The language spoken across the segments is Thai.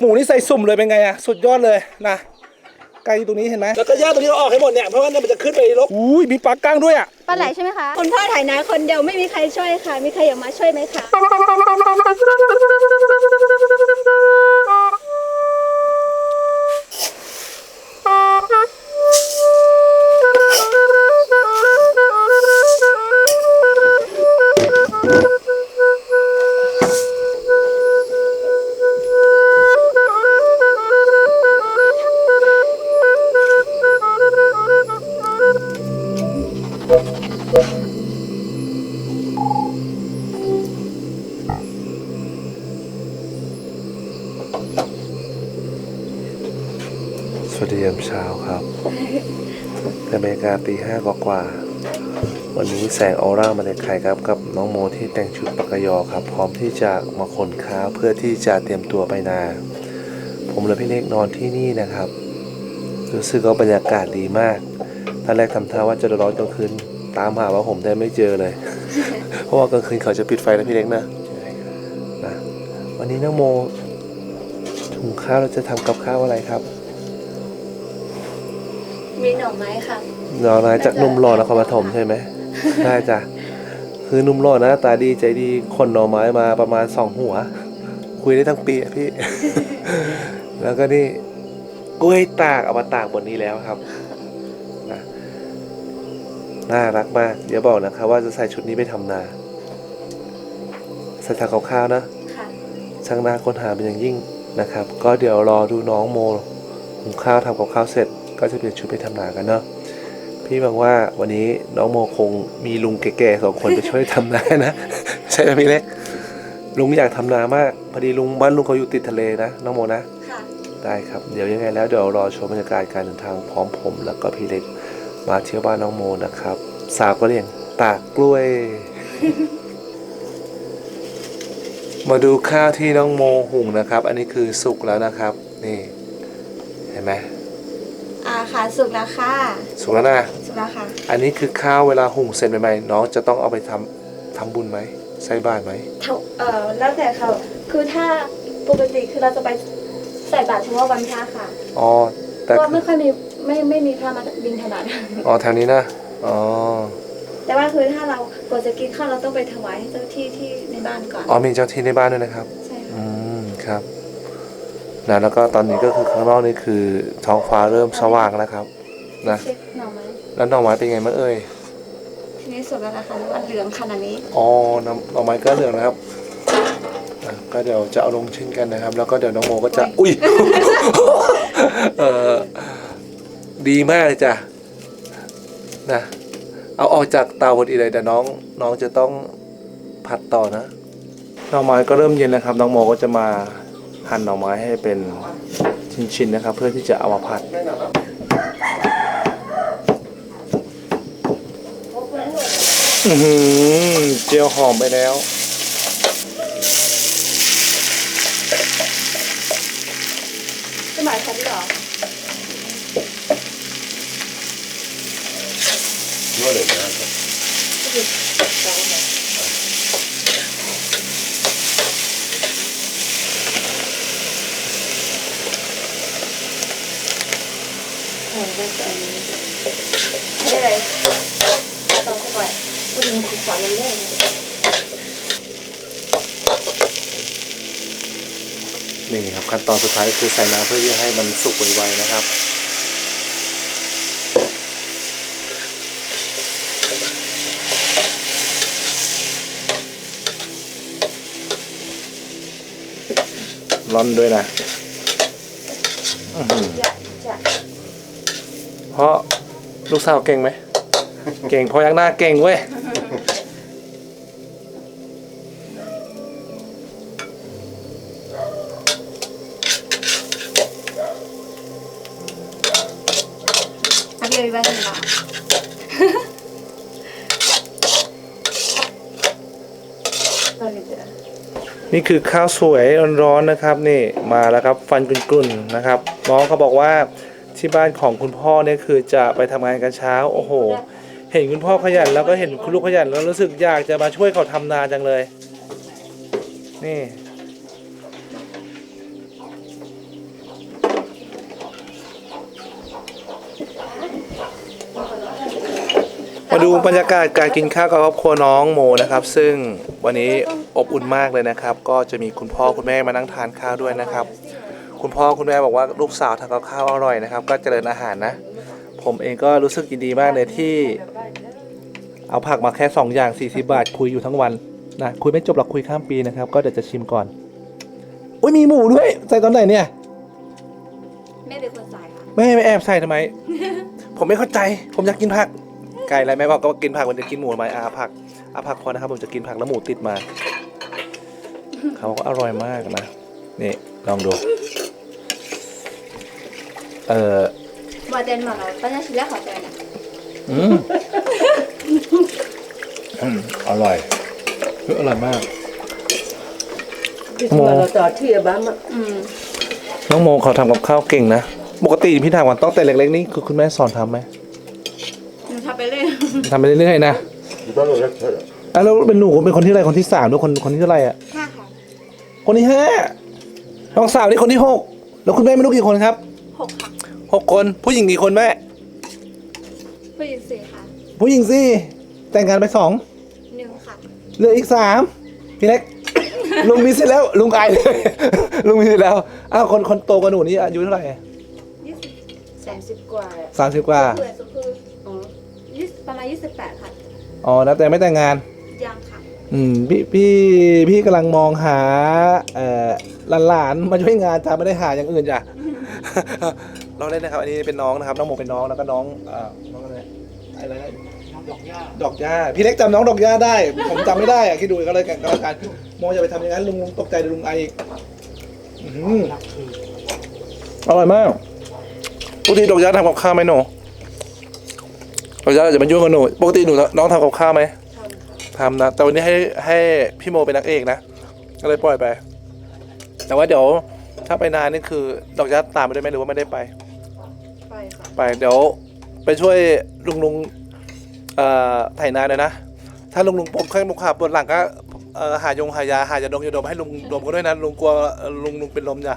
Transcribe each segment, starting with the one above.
หมูนี่ใส่สุ่มเลยเป็นไงอะสุดยอดเลยนะไก่ตรงนี้เห็นไหมแล้วก็หญ้าตรงนี้เราออกให้หมดเนี่ยเพราะว่าเนี่ยมันจะขึ้นไปรกอุ้ยมีปลาก้างด้วยอะปลาไหลใช่ไหมคะคุณพ่อถ่ายนาคนเดียวไม่มีใครช่วยค่ะ มีใครอยากมาช่วยไหมคะ เช้าครับในบรรยากาศตีห้ากว่าวันนี้แสงออร่ามาในไข่ครับกับน้องโมที่แต่งชุดปากกยอครับ พร้อมที่จะมาขนข้าวเพื่อที่จะเตรียมตัวไปนา ผมและพี่เล็กนอนที่นี่นะครับ รู้สึกว่าบรรยากาศดีมากตอนแรกทำท่าว่าจะร้อนกลางคืนตามหาว่าผมได้ไม่เจอเลย เพราะว่ากลางคืนเขาจะปิดไฟนะพี่เล็กนะนะ วันนี้น้องโมถุงข้าวเราจะทำกับข้าวอะไรครับ มีหน่อไม้ค่ะ หน่อไม้จากหนุ่มหล่อนครปฐมใช่ไหมได้จ้ะคือหนุ่มหล่อนะตาดีใจดีคนหน่อไม้มาประมาณสองหัว คุยได้ทั้งปีอะพี่ แล้วก็นี่กล้วยตากเอามาตากบนนี้แล้วครับนะน่ารักมาก เดี๋ยวบอกนะครับ ว่าจะใส่ชุดนี้ไปทำนาใส่ทางข้าวๆนะค่ะช่างหน้าค้นหาเป็นอย่างยิ่งนะครับ ก็เดี๋ยวรอดูน้องโมหุงข้าวทำกับข้าวเสร็จ ก็จะเปลี่ยนชุดไปทำนากันเนาะพี่หวังว่าวันนี้น้องโมคงมีลุงแก่ๆสองคนไปช่วยทำนานะ ใช่ไหมพี่เล็กลุงอยากทำนามากพอดีลุงบ้านลุงเขาอยู่ติดทะเลนะน้องโมนะค่ะได้ครับเดี๋ยวยังไงแล้วเดี๋ยวรอชมบรรยากาศการเดินทางพร้อมผม แล้วก็พี่เล็กมาเที่ยวบ้านน้องโมนะครับ สาวก็เรียงตากกล้วย มาดูข้าวที่น้องโมหุงนะครับ อันนี้คือสุกแล้วนะครับ นี่ เห็นไหมอ่า ค่ะสุกแล้วค่ะสุกแล้วนะ สุกแล้วค่ะ อันนี้คือข้าวเวลาหุงเสร็จใหม่ๆน้องจะต้องเอาไปทำทำบุญไหมใส่บาตรไหม เท่าเอ่อแล้วแต่ค่ะ คือถ้าปกติคือเราจะไปใส่บาตรเฉพาะวันพระค่ะอ๋อเพแต่ราะว่าไม่ค่อยมีไม่ไม่มีพระมาบินธบาตอ๋อแถวนี้นะ อ๋อ แต่ว่าคือถ้าเราก่อนจะกินข้าวเราต้องไปถวายให้เจ้าที่ที่ในบ้านก่อน อ๋อมีเจ้าที่ในบ้านด้วยนะครับ ใช่ค่ะ อืม ครับ นะแล้วก็ตอนนี้ก็คือข้างนอกนี่คือท้องฟ้าเริ่มสว่างแล้วครับ นะเช็คหน่อไม้แล้วหน่อไม้เป็นไงบ้างเอ่ยทีนี้สุกแล้วนะคะว่าเหลืองขนาดนี้อ๋อน้ำหน่อไม้ก็เหลืองนะครับอะก็เดี๋ยวจะเอาลงชิ้นกันนะครับ แล้วก็เดี๋ยวน้องโมก็จะอุ้ย เออดีมากเลยจ้ะนะเอาออกจากเตาพอดีเลยแต่น้องน้องจะต้องผัดต่อนะหน่อไม้ก็เริ่มเย็นแล้วครับ น้องโมก็จะมา หั่นหน่อไม้ให้เป็นชิ้นๆนะครับ เพื่อที่จะเอามาผัด อือหือเจียวหอมไปแล้วจะหมายค วามว่าไม่ได้เลยตอนก่อนผู้หญิงขุดสอนเล่นนี่ครับขั้นตอนสุดท้ายคือใส่น้ำเพื่อที่ให้มันสุกไวๆนะครับร้อนด้วยนะอือหือจะจะ เพราะลูกสาวเก่งไหม เก่งพอยักหน้าเก่งเว้ยอันนี้เลยบ้างเหรอตอนนี้จะนี่คือข้าวสวยร้อนๆนะครับ นี่มาแล้วครับ ฟันกรุ่นๆนะครับ น้องเขาบอกว่า ที่บ้านของคุณพ่อเนี่ยคือจะไปทำงานกันเช้า โอ้โห เห็นคุณพ่อขยันแล้วก็เห็นคุณลูกขยันแล้วรู้สึกอยากจะมาช่วยเขาทำนาจังเลย นี่ มาดูบรรยากาศการกินข้าวกับครอบครัวน้องโมนะครับ ซึ่งวันนี้อบอุ่นมากเลยนะครับ ก็จะมีคุณพ่อคุณแม่มานั่งทานข้าวด้วยนะครับ คุณพ่อคุณแม่บอกว่าลูกสาวทำกับข้าวอร่อยนะครับ ก็เจริญอาหารนะ ผมเองก็รู้สึกยินดีมากเลยที่ เอาผักมาแค่ 2 อย่าง 40 บาท คุยอยู่ทั้งวันนะคุยไม่จบหรอกคุยข้ามปีนะครับ ก็เดี๋ยวจะชิมก่อนอุ้ยมีหมูด้วยใส่ตอนไหนเนี่ย แม่เป็นคนใส่ค่ะไม่ไม่แอบใส่ทำไม ผมไม่เข้าใจ ผมอยากกินผัก ไก่อะไรแม่บอกก็กินผักมันจะกินหมูไหมอาผักอาผักพอนะครับผมจะกินผักแล้วหมูติดมา เขาบอกว่าอร่อยมากนะนี่ลองดู เออว่าเดนมาเราปัญญาชิลล์ขอใจนะอืมอืมอร่อยเฮ้ยอร่อยมากที่ว่าเราต่อที่บ้านอืมน้องโมเขาทำกับข้าวเก่งนะ ปกติพี่ถามว่าตั้งแต่เล็กๆนี่คือคุณแม่สอนทำไหมหนูทำไปเรื่อยทำไปเรื่อยๆนะอะแล้วเป็นหนูเป็นคนที่อะไรคนที่สามหรือคนคนที่เท่าไหร่อะ ห้าค่ะคนที่ห้าน้องสาวนี่คนที่หกแล้วคุณแม่ไม่รู้กี่คนครับหกค่ะ หกคนผู้หญิงกี่คนแม่ ผู้หญิงสี่ค่ะผู้หญิงสี่แต่งงานไปสองหนึ่งค่ะเหลืออีกสามพี่เล็ก ลุงมีสิทธิ์แล้วลุงอายเลยลุงมีสิทธิ์แล้วอ้าวคนคนโตกว่าหนูนี่อายุเท่าไหร่ยี่สิบสามสิบกว่าสามสิบกว่าเผื่อสุดคืออ๋อยี่สิบประมาณยี่สิบแปดค่ะ อ๋อนะแต่ไม่แต่งงาน ยังค่ะ อืมพี่พี่พี่กำลังมองหาเอ่อหลานๆมาช่วยงานจ้าไม่ได้หาอย่างอื่นจ้ะ เราเล่นนะครับ อันนี้เป็นน้องนะครับ น้องโมเป็นน้องแล้วก็น้องอ่อน้องอะไรอะไรนะน้องดอกหญ้าดอกหญ้าพี่เล็กจำน้องดอกหญ้าได้ ผมจำไม่ได้อะคิดดูก็เลยกันก็แล้วกันโมอย่าไปทำอย่างนั้นลุงลุงตกใจเดี๋ยวลุงไออีกอื้อหืออร่อยมากปกติดอกหญ้าทำกับข้าวไหมหนูดอกหญ้าจะมายุ่งกับหนูปกติหนูน้องทำกับข้าวไหมทำค่ะทำนะแต่วันนี้ให้ให้พี่โมเป็นนักเอกนะก็เลยปล่อยไป แต่ว่าเดี๋ยวถ้าไปนานนี่คือดอกยัดตามไปได้ไหมหรือว่าไม่ได้ไป ไปค่ะไปเดี๋ยวไปช่วยลุงลุงเอ่อไถนาเลยนะ ถ้าลุงลุงปวดแข้งปวดขาปวดหลังก็เอ่อหายงหายาหายาดมยาดมให้ลุงดมก็ด้วยนะลุงกลัวเอ่อลุงลุงเป็นลมจ้ะ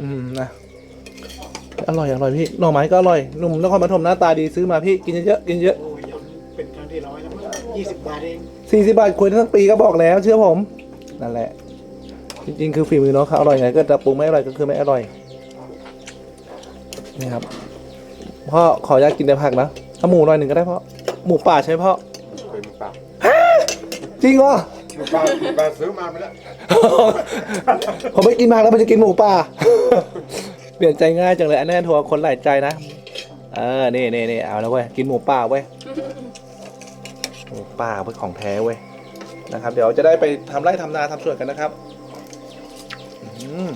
อืมนะอร่อยอร่อยพี่หน่อไม้ก็อร่อยหนุ่มนครปฐมหน้าตาดีซื้อมาพี่กินเยอะๆกินเยอะโอ้ยยังเป็นครั้งที่ร้อยแล้วมั้งยี่สิบบาทเองสี่สิบบาทคุยทั้งปีก็บอกแล้ว เชื่อผมนั่นแหละ จริงๆ คือฝีมือน้องเขาอร่อยไงก็จะปรุงไม่อร่อยก็คือไม่อร่อย นี่ครับพ่อขออนุญาตกินแต่ผักนะถ้าหมูหน่อยหนึ่งก็ได้พ่อหมูป่าใช่ไหมพ่อเป็นปากจริงเหรอปากปากซื้อมาไปแล้ว ผมไม่กินผักแล้วมันจะกินหมูป่า เปลี่ยนใจง่ายจังเลยอันนี้ทัวร์คนหลายใจนะเออนี่นี่นี่เอาแล้วเว้ยกินหมูป่าเว้ยหมูป่าเป็นของแท้เว้ยนะครับ เดี๋ยวจะได้ไปทำไร่ทำนาทำสวนกันนะครับอืม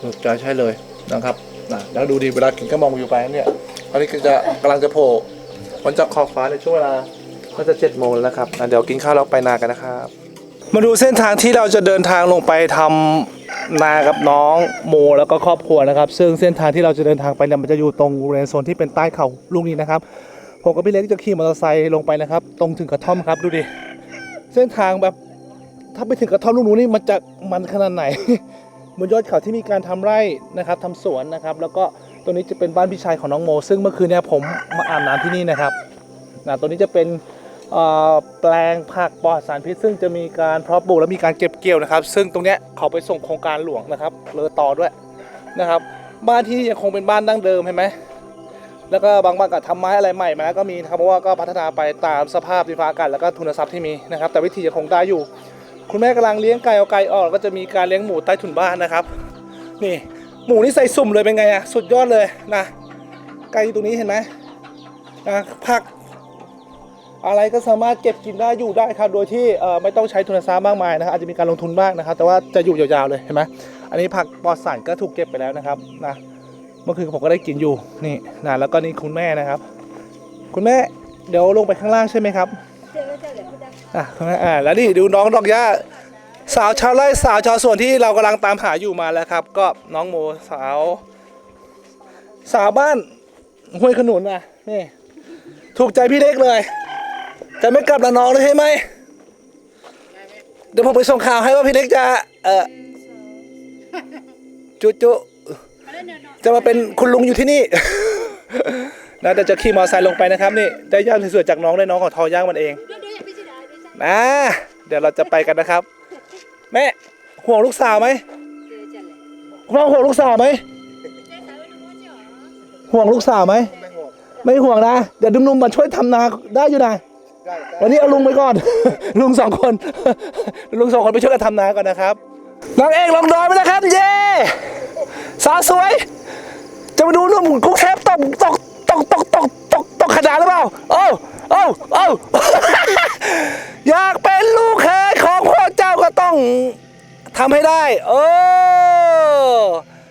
ถูกใจใช่เลยนะครับ นะแล้วดูดีเวลากินก็มองวิวไปเนี่ยตอนนี้ก็จะกำลังจะโผล่มันจะขอบฟ้าในช่วงเวลาก็จะเจ็ดโมงแล้วครับนะเดี๋ยวกินข้าวแล้วไปนากันนะครับ มาดูเส้นทางที่เราจะเดินทางลงไปทำนากับน้องโมแล้วก็ครอบครัวนะครับ ซึ่งเส้นทางที่เราจะเดินทางไปเนี่ยมันจะอยู่ตรงบริเวณโซนที่เป็นใต้เขาลูกนี้นะครับผมกับพี่เล็กจะขี่มอเตอร์ไซค์ลงไปนะครับ ตรงถึงกระท่อมครับดูดิเส้นทางแบบถ้าไปถึงกระท่อมลูกนู้นนี่มันจะมันขนาดไหน บนยอดเขาที่มีการทำไร่นะครับทำสวนนะครับ แล้วก็ตรงนี้จะเป็นบ้านพี่ชายของน้องโม ซึ่งเมื่อคืนเนี่ยผมมาอาบน้ำที่นี่นะครับนะตัวนี้จะเป็นแปลงผักปลอดสารพิษ ซึ่งจะมีการเพาะปลูกและมีการเก็บเกี่ยวนะครับ ซึ่งตรงเนี้ยเขาไปส่งโครงการหลวงนะครับเลอต่อด้วยนะครับ บ้านที่นี่ยังคงเป็นบ้านดั้งเดิมเห็นไหมแล้วก็บางบ้านก็ทำไม้อะไรใหม่มาก็มีนะครับเพราะว่าก็พัฒนาไปตามสภาพดินฟ้าอากาศแล้วก็ทุนทรัพย์ที่มีนะครับ แต่วิธียังคงได้อยู่ คุณแม่กำลังเลี้ยงไก่เอาไก่ออกก็จะมีการเลี้ยงหมูใต้ถุนบ้านนะครับ นี่หมูนี่ใส่สุ่มเลยเป็นไงอะสุดยอดเลยนะไก่ตรงนี้เห็นไหมนะผัก อะไรก็สามารถเก็บกินได้อยู่ได้ครับ โดยที่ไม่ต้องใช้ทุนทรัพย์มากมายนะครับอาจจะมีการลงทุนบ้างนะครับ แต่ว่าจะอยู่ยาวๆเลยเห็นไหมอันนี้ผักปลอดสารก็ถูกเก็บไปแล้วนะครับนะเมื่อคืนผมก็ได้กินอยู่นี่นะแล้วก็นี่คุณแม่นะครับ คุณแม่เดี๋ยวลงไปข้างล่างใช่ไหมครับ อะแม่อ่าแล้วนี่ดูน้องดอกหญ้าสาวชาวไร่สาวชาวสวนที่เรากำลังตามหาอยู่มาแล้วครับ ก็น้องโมสาว สาวบ้านห้วยขนุนอะนี่ถูกใจพี่เล็กเลย จะไม่กลับละน้องเลยใช่ไหมเดี๋ยวผมไปส่งข่าวให้ว่าพี่เล็กจะเออจุจุจะมาเป็นคุณลุงอยู่ที่นี่นะเดี๋ยวจะขี่มอเตอร์ไซค์ลงไปนะครับนี่ได้ย่างสวยๆจากน้องได้น้องของทอย่างมันเอง นะเดี๋ยวเราจะไปกันนะครับ แม่ห่วงลูกสาวไหมคุณพ่อห่วงลูกสาวไหมห่วงลูกสาวไหมไม่ห่วงนะ เดี๋ยวนุ่มๆมาช่วยทำนาได้อยู่นะวันนี้เอาลุงไปก่อน ลุงสองคน ลุงสองคนไปช่วยกันทำนาก่อนนะครับนางเอกลงดอยไปแล้วครับ เย้สาวสวย จะมาดูนุ่มกุ๊กเทปตกตกตกตกตกตกตกขนาดหรือเปล่าโอ้ โอ้โอ้อยากเป็นลูกเขยของพ่อเจ้าก็ต้องทำให้ได้ โอ้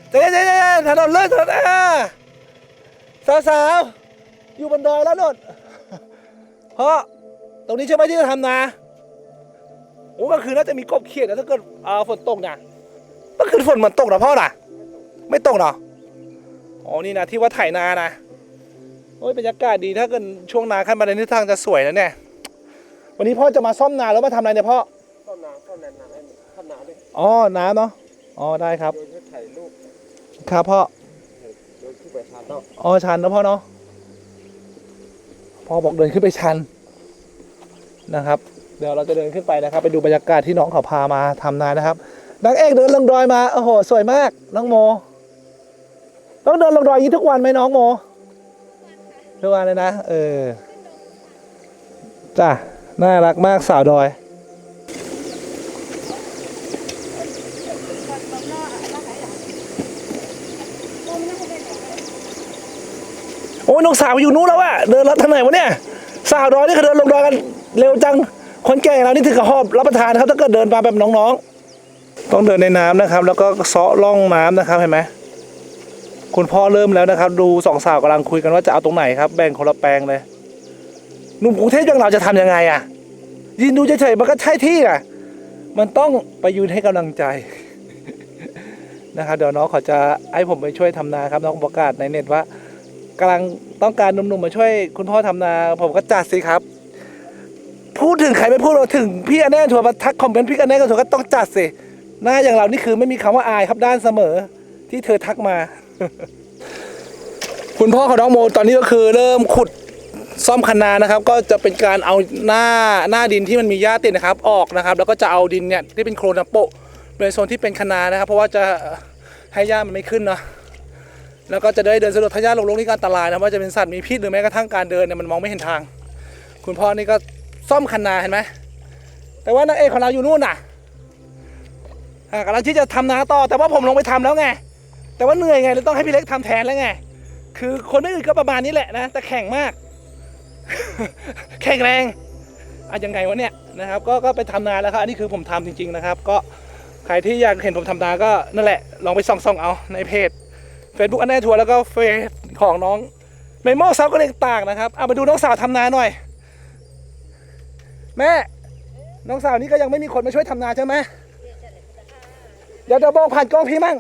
เจ๊เจ๊เจ๊ถนนเลื่อนถนนอ่าสาวสาวๆอยู่บนดอยแล้วนนเพราะตรงนี้ใช่ไหมที่จะทำนาโอ้เมื่อคืนน่าจะมีกบเขียดนะถ้าเกิดอ่าฝนตกนะเมื่อคืนฝนมันตกนะพ่อนะไม่ตกเนาะอ๋อนี่นะที่ว่าไถนานะ โอ้ยบรรยากาศดีถ้าเกิดช่วงนาขั้นมาในทิศทางจะสวยนะเนี่ยวันนี้พ่อจะมาซ่อมนาแล้วมาทำอะไรเนี่ยพ่อต้นน้ำต้นน้ำน้ำให้ต้นน้ำเลยอ๋อน้ำเนาะอ๋อได้ครับโดนให้ถ่ายรูปครับพ่อโดนขึ้นไปทานเนาะอ๋อชันนะพ่อเนาะพ่อบอกเดินขึ้นไปชันนะครับ เดี๋ยวเราจะเดินขึ้นไปนะครับ ไปดูบรรยากาศที่น้องเขาพามาทำนานะครับนางเอกเดินลงดอยมาโอ้โหสวยมากน้องโม ต้องเดินลงดอยอย่างนี้ทุกวันไหมน้องโม ทุกวันเลยนะ เออ จ้ะ น่ารักมากสาวดอย โอ้ยน้องสาวอยู่นู้นแล้วอะเดินลัดทางไหนวะเนี่ย สาวดอยนี่เขาเดินลงดอยกันเร็วจัง คนแก่อย่างเรานี่ถึงกับหอบรับประทานครับถ้าเกิดเดินมาแบบน้องๆ ต้องเดินในน้ำนะครับ แล้วก็เซาะล่องน้ำนะครับเห็นไหม คุณพ่อเริ่มแล้วนะครับ ดูสองสาวกำลังคุยกันว่าจะเอาตรงไหนครับ แบ่งคนละแปลงเลยหนุ่มกรุงเทพอย่างเราจะทำยังไงอะยืนดูเฉยๆมันก็ใช่ที่อะมันต้องไปยืนให้กำลังใจนะครับเดี๋ยวน้องเขาจะให้ผมไปช่วยทำนาครับน้องประกาศในเน็ตว่ากำลังต้องการหนุ่มๆมาช่วย คุณพ่อทำนา ผมก็จัดสิครับ พูดถึงใครไม่พูดเราถึงพี่อันแน่ทัวร์มาทักคอมเมนต์พี่อันแน่ก็ทัวก็ต้องจัดสิหน้าอย่างเรานี่คือไม่มีคำว่าอายครับด้านเสมอที่เธอทักมา คุณพ่อของน้องโมตอนนี้ก็คือเริ่มขุดซ่อมคันนานะครับ ก็จะเป็นการเอาหน้าหน้าดินที่มันมีหญ้าติดนะครับ ออกนะครับ แล้วก็จะเอาดินเนี่ยที่เป็นโครนนะโปะในโซนที่เป็นคันนานะครับ เพราะว่าจะให้หญ้ามันไม่ขึ้นเนาะแล้วก็จะได้เดินสะดวกถ้าหญ้าลงๆนี่ก็อันตรายนะว่าจะเป็นสัตว์มีพิษหรือแม้กระทั่งการเดินเนี่ยมันมองไม่เห็นทาง คุณพ่อนี่ก็ซ่อมคันนาเห็นไหมแต่ว่านางเอกของเราอยู่นู่นน่ะอ่ากำลังที่จะทำนาต่อแต่ว่าผมลงไปทำแล้วไง แต่ว่าเหนื่อยไงเลยต้องให้พี่เล็กทำแทนแล้วไง คือคนอื่นก็ประมาณนี้แหละนะ แต่แข่งมาก แข่งแรงอะยังไงวะเนี่ยนะครับ ก็ก็ไปทำนาแล้วครับ อันนี้คือผมทำจริง ๆนะครับ ก็ใครที่อยากเห็นผมทำนาก็นั่นแหละ ลองไปส่องๆเอาในเพจ Facebook อันแน่ทัวร์แล้วก็เฟซของน้องเมโมซาวก็เล็กต่างนะครับเอามาดูน้องสาวทำนาหน่อย แม่ น้องสาวนี่ก็ยังไม่มีคนมาช่วยทำนาใช่ไหมเดี๋ยวเดี๋ยวบอกผ่านกล้องพี่มั่ง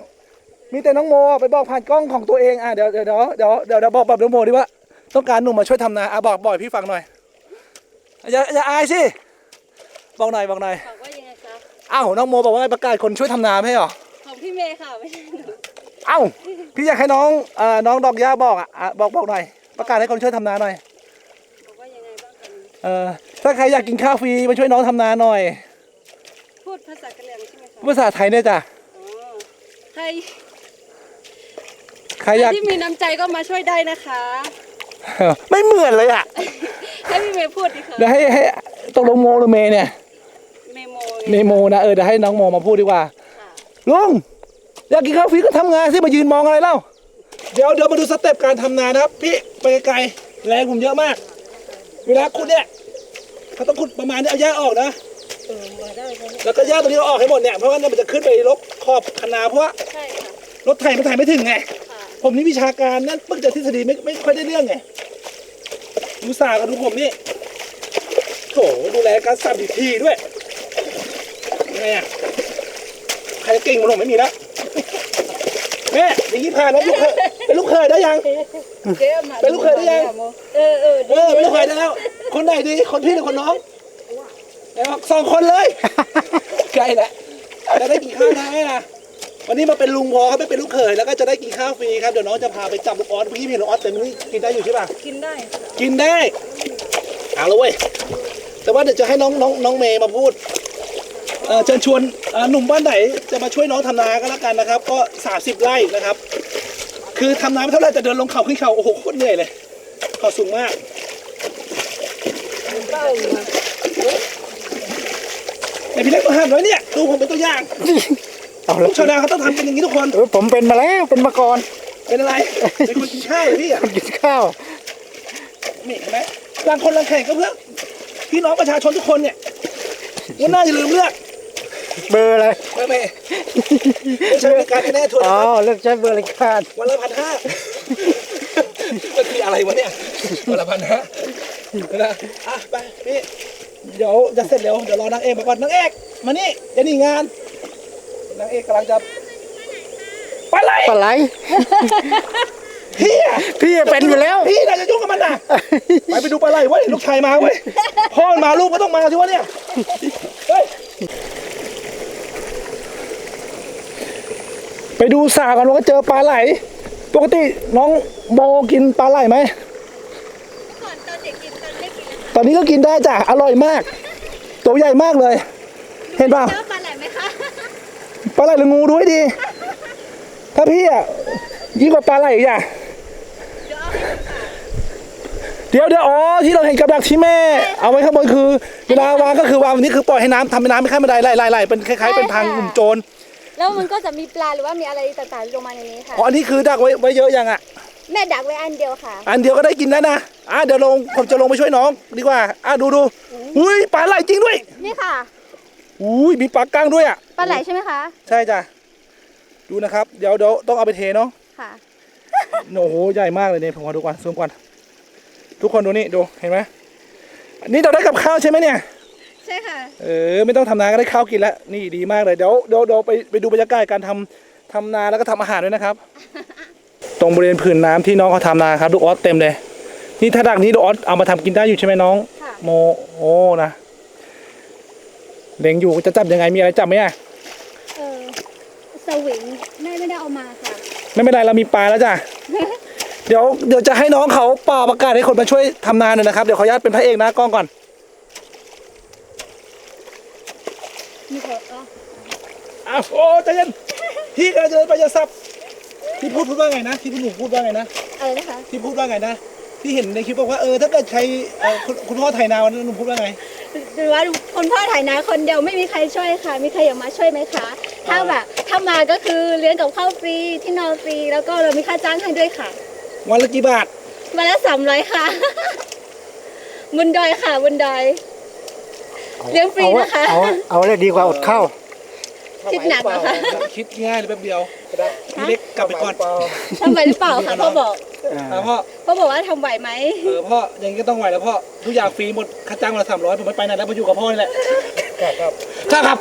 มีแต่น้องโมไปบอกผ่านกล้องของตัวเองอะเดี๋ยวเดี๋ยวเดี๋ยวเดี๋ยวเดี๋ยวเดี๋ยวบอกแบบน้องโมดีว่า ต้องการหนุ่มมาช่วยทำนาอะบอกบอกให้พี่ฟังหน่อยอย่าอย่าอายสิบอกหน่อยบอกหน่อยบอกว่ายังไงคะอ้าวน้องโมบอกว่าให้ประกาศคนช่วยทำนาไม่ใช่เหรอของพี่เมย์ค่ะไม่ใช่หนูเอ้าพี่อยากให้น้องเอ่อน้องดอกย่าบอกอะอะบอกบอกหน่อย ประกาศให้คนช่วยทำนาหน่อยบอกว่ายังไงบ้างคะเอ่อถ้าใครอยากกินข้าวฟรีมาช่วยน้องทำนาหน่อยพูดภาษากะเหรี่ยงใช่ไหมคะภาษาไทยเนี่ยจ้ะ อ๋อใคร ใครอยาก ที่มีน้ำใจก็มาช่วยได้นะคะ ไม่เหมือนเลยอะให้พี่เมย์พูดดิค่ะเดี๋ยวให้ให้ตกลงโมหรือเมย์เนี่ย เมโมเมโมนะเออเดี๋ยวให้น้องโมมาพูดดีกว่าค่ะลุงอยากกินข้าวฟรีก็ทำงานสิมายืนมองอะไรเล่า เดี๋ยวเดี๋ยวมาดูสเต็ปการทำนานะครับ พี่ไปไกลๆแรงผมเยอะมาก เวลาขุดเนี่ยเขาต้องขุดประมาณนี้เอาหญ้าออกนะ แล้วก็หญ้าตัวนี้เราออกให้หมดเนี่ยเพราะว่าเนี่ยมันจะขึ้นไปลบขอบคันนาเพราะว่าใช่ค่ะรถไถมันไถไม่ถึงไงค่ะ ผมนี่วิชาการนั่นเพิ่งจะทฤษฎีไม่ไม่ค่อยได้เรื่องไงดูสากับดูผมนี่โถดูแลการสับอีกทีด้วยยังไงอะใครจะเก่งเหมันผมไม่มีแล้วแม่อย่างนี้ผ่านแล้วลูกเคยเป็นลูกเคยได้ยังเจ๊มาเป็นลูกเขยได้ยังเออเออเออเป็นลูกเคยได้แล้ว คนไหนดีคนพี่หรือคนน้องเอาสองคนเลยใกล้แหละจะได้กี่ข้าวได้นะ วันนี้มาเป็นลุงพอครับไม่เป็นลูกเขยแล้วก็จะได้กินข้าวฟรีครับเดี๋ยวน้องจะพาไปจับลูกออสเมื่อกี้เห็นลูกออสเต็มนี่กินได้อยู่ใช่ป่ะกินได้กินได้เอาละเว้ยแต่ว่าเดี๋ยวจะให้น้องน้องน้องเมย์มาพูดเอ่อเชิญชวนเอ่อหนุ่มบ้านไหนจะมาช่วยน้องทำนาก็แล้วกันนะครับ ก็ 30 ไร่นะครับ คือทำนาไม่เท่าไหร่แต่เดินลงเขาขึ้นเขาโอ้โหโคตรเหนื่อยเลยเขาสูงมากไอพี่เล็กมาห้ามไว้เนี่ยดูผมเป็นตัวอย่าง เอาลูละกชาวนาเขาต้องทำกันอย่างนี้ทุกคน เออผมเป็นมาแล้วเป็นมาก่อนเป็นอะไร เป็นคนกินข้าวเลยพี่อะคนกินข้าวนี่เห็นไหมรางคนรางแข่งก็เพื่อพี่น้องประชาชนทุกคนเนี่ยวันหน้าอย่าลืมเลือกเบอร์อะไรไม่ไม่ไม่ใช่บริการแน่ๆทัวร์อ๋อนะครับเลือกใช้เบอร์อะไรกันวันละพันห้าก็คืออะไรวะเนี่ยวันละพันห้านะอะไปพี่เดี๋ยวจะเสร็จเร็วเดี๋ยวรอนางเอกมาก่อนนางเอกมานี่จะหนีงาน นางเอกกำลังจะไปไหนปลาไหลพี่อะพี่เป็นอยู่แล้ว พี่น่าจะยุ่งกับมันนะไปไปดูปลาไหลเว้ยลูกชายมาเว้ยพ่อมันมาลูกก็ต้องมาสิวะเนี่ยเฮ้ยไปดูสากันว่าเจอปลาไหล ปกติน้องโมกินปลาไหลไหมก่อนตอนเด็กกินตอนเล็กกินตอนนี้ก็กินได้จ้ะอร่อยมาก ตัวใหญ่มากเลย เห็นเปล่าเจอปลาไหลไหมคะ ปลาไหลหรืองูด้วยดี ถ้าพี่อะยิ่งกว่าปลาไหลอีกอะเดี๋ยวเดี๋ยวอ๋อที่เราเห็นกับดักที่แม่ เอาไว้ข้างบนคือเวลาวางก็คือวางแบบนี้คือปล่อยให้น้ำทำเป็นน้ำไม่ข้ามบันไดไล่ไล่ไล่เป็นคล้ายๆเป็นพังกลุ่มโจรแล้วมันก็จะมีปลาหรือว่ามีอะไรต่างๆลงมาในนี้ค่ะอ๋ออันนี้คือดักไว้ไว้เยอะยังอะ แม่ดักไว้อันเดียวค่ะ อันเดียวก็ได้กินแล้วนะอะเดี๋ยวลงผมจะลงไปช่วยน้องดีกว่าอะดูดูอุ้ยปลาไหลจริงด้วย นี่ค่ะอุ้ยมีปลาก้างด้วยอะ ปลาไหลใช่ไหมคะ ใช่จ้ะ ดูนะครับ เดี๋ยวเดี๋ยวต้องเอาไปเทเนาะ ค่ะ โอ้โห ใหญ่มากเลยเนี่ยผมขอดูก่อนซูมก่อน ทุกคนดูนี่ดู เห็นไหมอันนี้เราได้กับข้าวใช่ไหมเนี่ย ใช่ค่ะ เออ ไม่ต้องทำนาก็ได้ข้าวกินแล้ว นี่ดีมากเลย เดี๋ยวเดี๋ยวเดี๋ยวไปไปดูบรรยากาศการทำทำนาแล้วก็ทำอาหารด้วยนะครับ ตรงบริเวณผืนน้ำที่น้องเขาทำนาครับลูกออสเต็มเลย นี่ถ้าดักนี้ลูกออสเอามาทำกินได้อยู่ใช่ไหมน้องค่ะโมโอ้นะเล็งอยู่จะจับยังไงมีอะไรจับไหมอะเออ สวิงแม่ไม่ได้เอามาค่ะ ไม่เป็นไรเรามีปลาแล้วจ้ะ เดี๋ยวเดี๋ยวจะให้น้องเขาเป่าประกาศให้คนมาช่วยทำนาหน่อยนะครับ เดี๋ยวขออนุญาตเป็นพระเอกนะกล้องก่อน มีเถอะอ๋ออ้าวโอ้ใจเย็นพี่กำลังจะเดินไปจะสับพี่พูดพูดว่าไงนะที่พี่หนุ่มพูดว่าไงนะอะไรนะคะ ที่พูดว่าไงนะที่เห็นในคลิปบอกว่าเออถ้าเกิดใครเอ่อคุณคุณพ่อไถนาวันนั้นหนุ่มพูดว่าไง หรือว่าคนพ่อถ่ายนาคนเดียวไม่มีใครช่วยค่ะ มีใครอยากมาช่วยไหมคะ ถ้าแบบถ้ามาก็คือเลี้ยงกับข้าวฟรีที่นอนฟรีแล้วก็เรามีค่าจ้างให้ด้วยค่ะวันละกี่บาทวันละสามร้อยค่ะบนดอยค่ะบนดอย เลี้ยงฟรีเอานะคะ เอาเอาเลยดีกว่าอดข้าวคิดหนักนะคะคิดง่ายเลยแป๊บเดียวพี่เล็กกลับไปก่อนทำไหวหรือเปล่าคะพ่อบอกอ่าพ่อพ่อบอกว่าทำไหวไหมเออพ่อยังก็ต้องไหวแล้วพ่อทุกอย่างฟรีหมดค่าจ้างวันละสามร้อยผมไม่ไปไหนแล้วมาอยู่กับพ่อนี่แหละ ครับครับ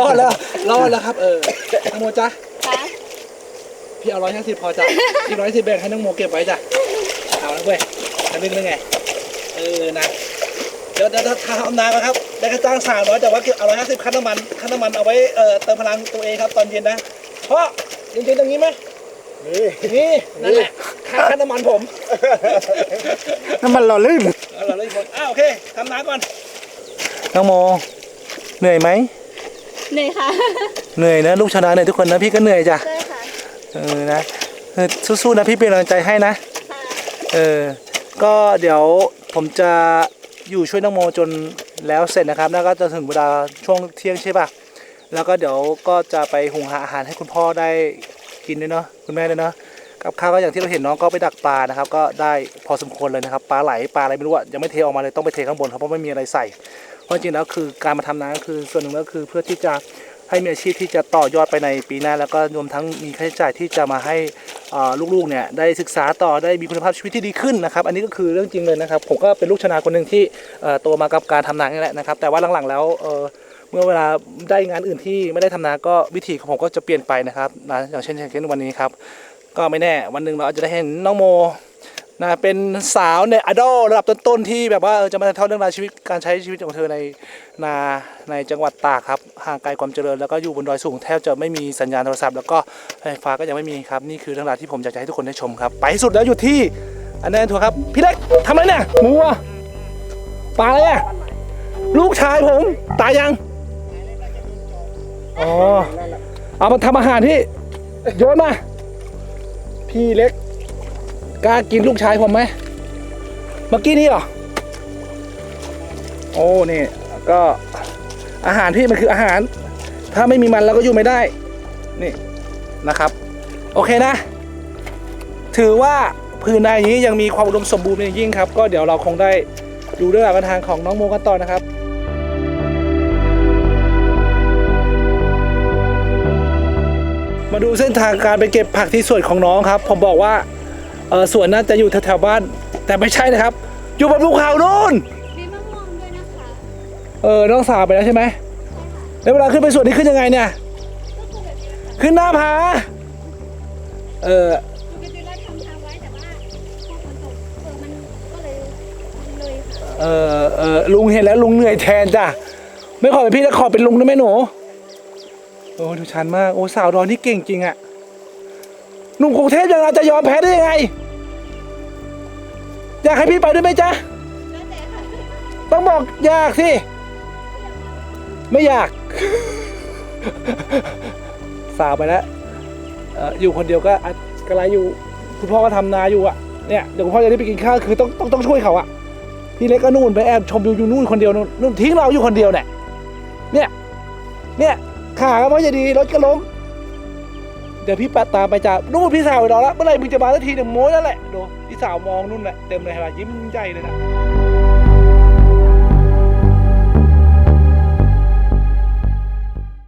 รอดแล้วรอดแล้วครับเออน้องโมจ้ะคะพี่เอาร้อยห้าสิบพอจ้ะอีกร้อยสิบแบ่งให้น้องโมเก็บไว้จ้ะเอาแล้วเว้ยอันนึงเป็นไงเออนะเดี๋ยวเดี๋ยวถ้าทำนาก็ครับได้ค่าจ้างสามร้อยแต่ว่าเก็บเอาร้อยห้าสิบค่าน้ำมันค่าน้ำมันเอาไว้เอ่อเติมพลังตัวเองครับตอนเย็นนะพ่อเย็นๆตรงนี้ไหมนี่นี่นั่นแหละค่าค่าน้ำมันผมน้ำมันหล่อลื่นเอาล่ะเลยคนอ้าวโอเคทำน้ำก่อนน้องโม เหนื่อยไหมเหนื่อยค่ะเหนื่อยนะ ลูกชาวนาเหนื่อยทุกคนนะพี่ก็เหนื่อยจ้ะใช่ค่ะเออนะเออสู้ๆนะพี่เป็นกำลังใจให้นะค่ะเออก็เดี๋ยวผมจะอยู่ช่วยน้องโมจนแล้วเสร็จนะครับแล้วก็จะถึงเวลาช่วงเที่ยงใช่ป่ะแล้วก็เดี๋ยวก็จะไปหุงหาอาหารให้คุณพ่อได้กินด้วยเนาะคุณแม่ด้วยเนาะกับข้าวก็อย่างที่เราเห็นน้องก็ไปดักปลานะครับ ก็ได้พอสมควรเลยนะครับปลาไหลปลาอะไรไม่รู้อะยังไม่เทออกมาเลยต้องไปเทข้างบนครับเพราะไม่มีอะไรใส่ เพราะจริงแล้วคือการมาทำนาก็คือส่วนหนึ่งก็คือเพื่อที่จะให้มีอาชีพที่จะต่อยอดไปในปีหน้า แล้วก็รวมทั้งมีค่าใช้จ่ายที่จะมาให้ลูกๆเนี่ยได้ศึกษาต่อได้มีคุณภาพชีวิตที่ดีขึ้นนะครับ อันนี้ก็คือเรื่องจริงเลยนะครับ ผมก็เป็นลูกชนาคนหนึ่งที่โตมากับการทำนานี่แหละนะครับ แต่ว่าหลังๆแล้วเเมื่อเวลาได้งานอื่นที่ไม่ได้ทำนาก็วิธีของผมก็จะเปลี่ยนไปนะครับนะอย่างเช่นเช่นวันนี้ครับก็ไม่แน่วันหนึ่งเราอาจจะได้เห็นน้องโม นะเป็นสาวในอดอลระดับต้นๆที่แบบว่าจะมาถ่ายทอดเรื่องราวชีวิตการใช้ชีวิตของเธอในนาในจังหวัดตากครับห่างไกลความเจริญแล้วก็อยู่บนดอยสูงแทบจะไม่มีสัญญาณโทรศัพท์ แล้วก็ไฟฟ้าก็ยังไม่มีครับนี่คือเรื่องราวที่ผมอยากจะให้ทุกคนได้ชมครับ ไปสุดแล้วอยู่ที่อันนั้นทัวร์ครับพี่เล็กทำอะไรเนี่ยมูอะปลาอะไรอะลูกชายผมตายยังอ๋อเอามาทำอาหารที่โยนมาพี่เล็ก กล้ากินลูกชายผมไหมเมื่อกี้นี้เหรอ โอ้ นี่ ก็อาหารพี่มันคืออาหาร ถ้าไม่มีมันเราก็อยู่ไม่ได้ นี่นะครับ โอเคนะ ถือว่าพื้นในนี้ยังมีความอุดมสมบูรณ์เป็นอย่างยิ่งครับ ก็เดี๋ยวเราคงได้ดูเรื่องราวทางของน้องโมกันต่อนะครับมาดูเส้นทางการไปเก็บผักที่สวนของน้องครับ ผมบอกว่า เออสวนน่าจะอยู่แถวๆบ้าน แต่ไม่ใช่นะครับ อยู่บนภูเขานู่นมีมะม่วงด้วยนะคะเออน้องสาวไปแล้วใช่ไหมแล้วเวลาขึ้นไปสวนนี้ขึ้นยังไงเนี่ย ก็คือแบบนี้ค่ะขึ้นหน้าผาเออปกติเราทำทางไว้แต่ว่าพอฝนตกเออมันก็เลยเลยค่ะเออเออลุงเห็นแล้วลุงเหนื่อยแทนจ้ะไม่ขอเป็นพี่จะขอเป็นลุงได้ไหมหนูโอ้ดูชันมากโอ้สาวดอนนี่เก่งจริงอะ หนุ่มกรุงเทพยังเราจะยอมแพ้ได้ยังไง อยากให้พี่ไปด้วยไหมจ๊ะแล้วแต่ค่ะต้องบอกอยากสิ ไม่อยาก สาวไปแล้วเอ่ออยู่คนเดียวก็อัดกระไรอยู่ คุณพ่อก็ทำนาอยู่อะ เนี่ยเดี๋ยวคุณพ่อจะได้ไปกินข้าวคือต้องต้องต้องช่วยเขาอะ พี่เล็กก็นู่นไปแอบชมวิวอยู่นู่นคนเดียวนู่นนู่นทิ้งเราอยู่คนเดียวเนี่ย เนี่ย เนี่ยขาก็ไม่จะดีรถก็ล้ม เดี๋ยวพี่ปาตามไปจ้านู่นพี่สาวไปรอแล้วเมื่อไหร่มึงจะมาสักทีเนี่ยโม้แล้วแหละดูพี่สาวมองนู่นแหละเต็มเลยเห็นปะยิ้มใหญ่เลยนะ